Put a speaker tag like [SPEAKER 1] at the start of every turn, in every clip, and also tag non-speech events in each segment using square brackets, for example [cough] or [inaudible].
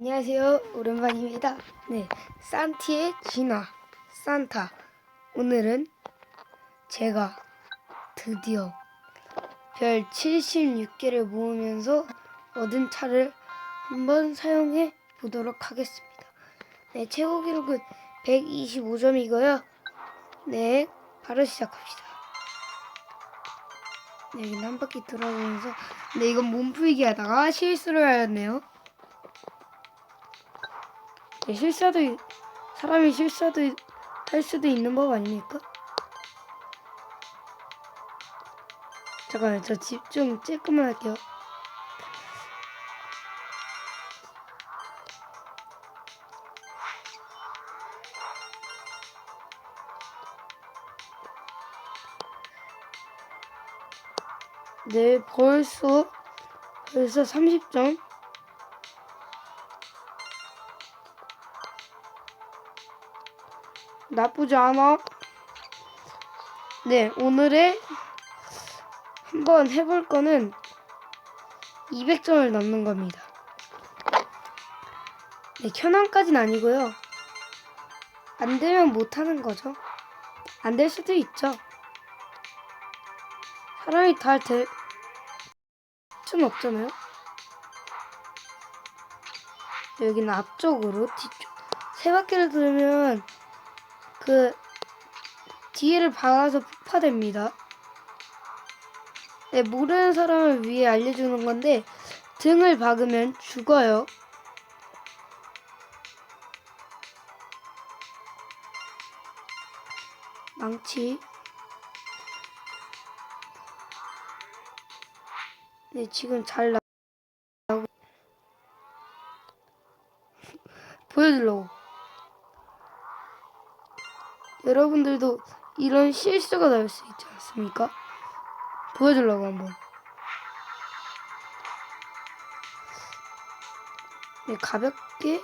[SPEAKER 1] 안녕하세요. 오랜만입니다. 네, 산티의 진화, 산타. 오늘은 제가 드디어 별 76개를 모으면서 얻은 차를 한번 사용해 보도록 하겠습니다. 네, 최고 기록은 125점이고요. 네, 바로 시작합시다. 네, 여기는 한 바퀴 돌아보면서 네, 이건 몸풀기 하다가 실수를 하였네요. 네, 실수도 있- 사람이 실수도 있- 할 수도 있는 법 아닙니까? 잠깐만요, 저 집중 조금만 할게요. 네, 벌써 벌써 30점. 나쁘지 않아. 네, 오늘의 한번 해볼 거는 200점을 넘는 겁니다. 네, 현황까지는 아니고요. 안 되면 못 하는 거죠. 안 될 수도 있죠. 사람이 다될 수는 없잖아요. 네, 여기는 앞쪽으로 뒤쪽 세 바퀴를 돌면 그 뒤를 박아서 폭파됩니다. 네, 모르는 사람을 위해 알려주는 건데 등을 박으면 죽어요. 망치. 네, 지금 잘 나. [laughs] 보여주려고. 여러분들도 이런 실수가 나올 수 있지 않습니까? 보여주려고 한번. 네, 가볍게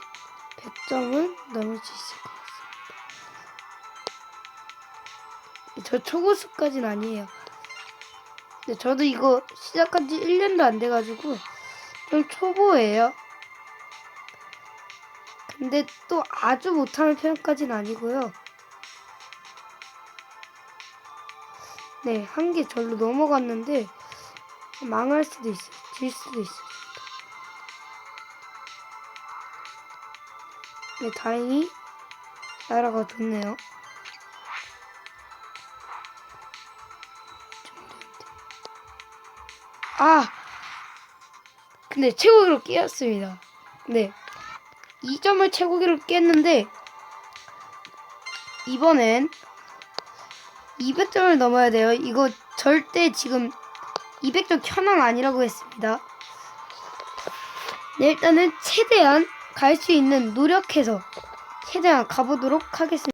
[SPEAKER 1] 100점은 넘을 수 있을 것 같습니다. 저 초고수까지는 아니에요. 근데 저도 이거 시작한 지 1년도 안 돼가지고 좀 초보예요. 근데 또 아주 못하는 편까지는 아니고요. 네, 한 개 절로 넘어갔는데 망할 수도 있어요. 질 수도 있어요. 네, 다행히 나라가 좋네요. 아! 근데 최고기로 깨었습니다. 네. 2점을 최고기로 깼는데 이번엔 200점을 넘어야 돼요. 이거 절대 지금 200점 현황 아니라고 했습니다. 네, 일단은 최대한 갈 수 있는 노력해서 최대한 가보도록 하겠습니다.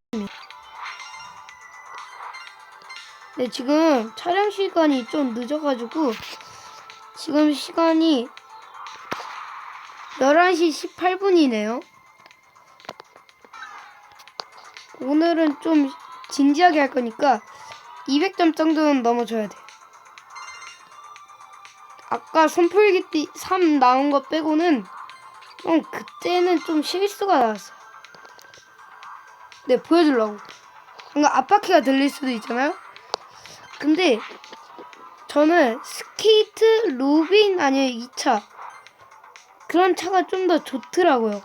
[SPEAKER 1] 네, 지금 촬영 시간이 좀 늦어가지고 지금 시간이 11시 18분이네요. 오늘은 좀 진지하게 할 거니까 200점 정도는 넘어줘야 돼. 아까 손풀기 3 나온 거 빼고는 좀 그때는 좀 실수가 나왔어요. 네, 보여주려고. 뭔가 앞바퀴가 들릴 수도 있잖아요. 근데 저는 스케이트 로빈 아니면 2차 그런 차가 좀 더 좋더라고요.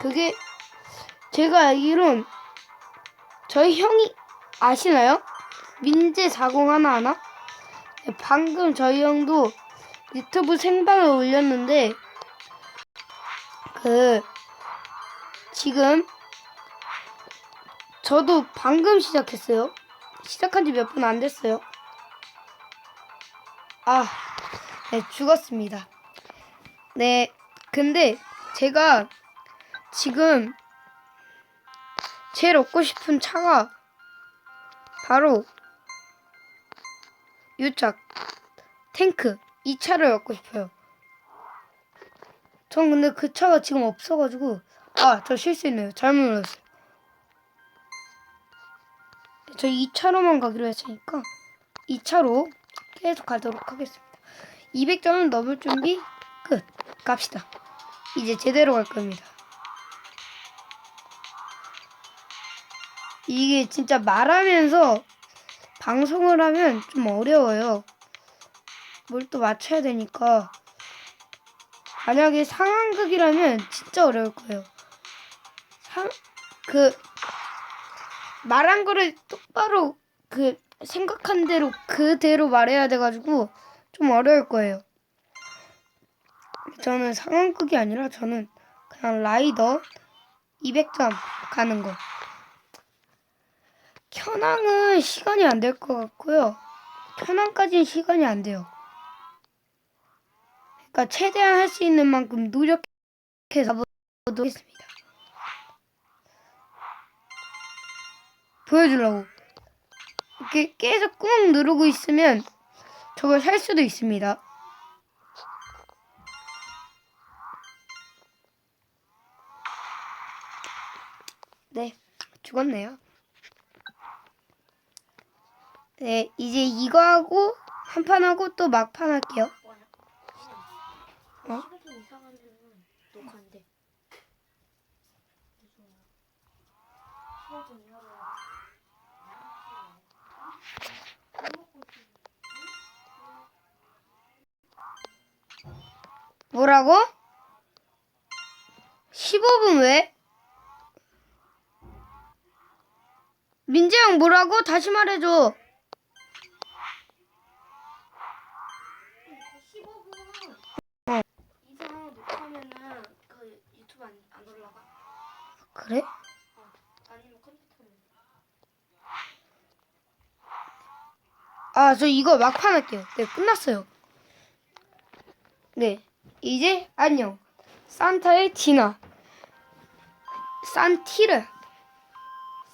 [SPEAKER 1] 그게 제가 알기론 저희 형이 아시나요? 민재 40 하나 하나? 네, 방금 저희 형도 유튜브 생방을 올렸는데 그 지금 저도 방금 시작했어요. 시작한 지 몇 분 안 됐어요. 아, 네, 죽었습니다. 네, 근데 제가 지금 제일 얻고 싶은 차가 바로 유차 탱크 이 차를 얻고 싶어요. 전 근데 그 차가 지금 없어가지고 아 저 실수했네요. 잘못 눌렀어요. 저 2차로만 가기로 했으니까 2차로 계속 가도록 하겠습니다. 200점을 넘을 준비 끝. 끝. 갑시다. 이제 제대로 갈 겁니다. 이게 진짜 말하면서 방송을 하면 좀 어려워요. 뭘 또 맞춰야 되니까. 만약에 상황극이라면 진짜 어려울 거예요. 상, 그, 말한 거를 똑바로 그 생각한 대로 그대로 말해야 돼가지고 좀 어려울 거예요. 저는 상황극이 아니라 저는 그냥 라이더 200점 가는 거. 현황은 시간이 안 될 것 같고요. 현황까지는 시간이 안 돼요. 그러니까 최대한 할 수 있는 만큼 노력해서 가보도록 하겠습니다. 보여주려고. 이렇게 계속 꾹 누르고 있으면 저걸 살 수도 있습니다. 네, 죽었네요. 네, 이제 이거 하고 한 판 하고 또 막판 할게요. 어? 뭐라고? 15분 왜? 민재 형 뭐라고? 다시 말해줘.
[SPEAKER 2] 15분
[SPEAKER 1] 어.
[SPEAKER 2] 이상 녹화하면은 그 유튜브 안, 안 올라가?
[SPEAKER 1] 그래?
[SPEAKER 2] 어. 아니면 컴퓨터로.
[SPEAKER 1] 아, 저 이거 막판 할게요. 네, 끝났어요. 네, 이제 안녕. 산타의 티나. 산티를.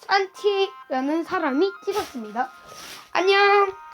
[SPEAKER 1] 산티라는 사람이 찍었습니다. 안녕.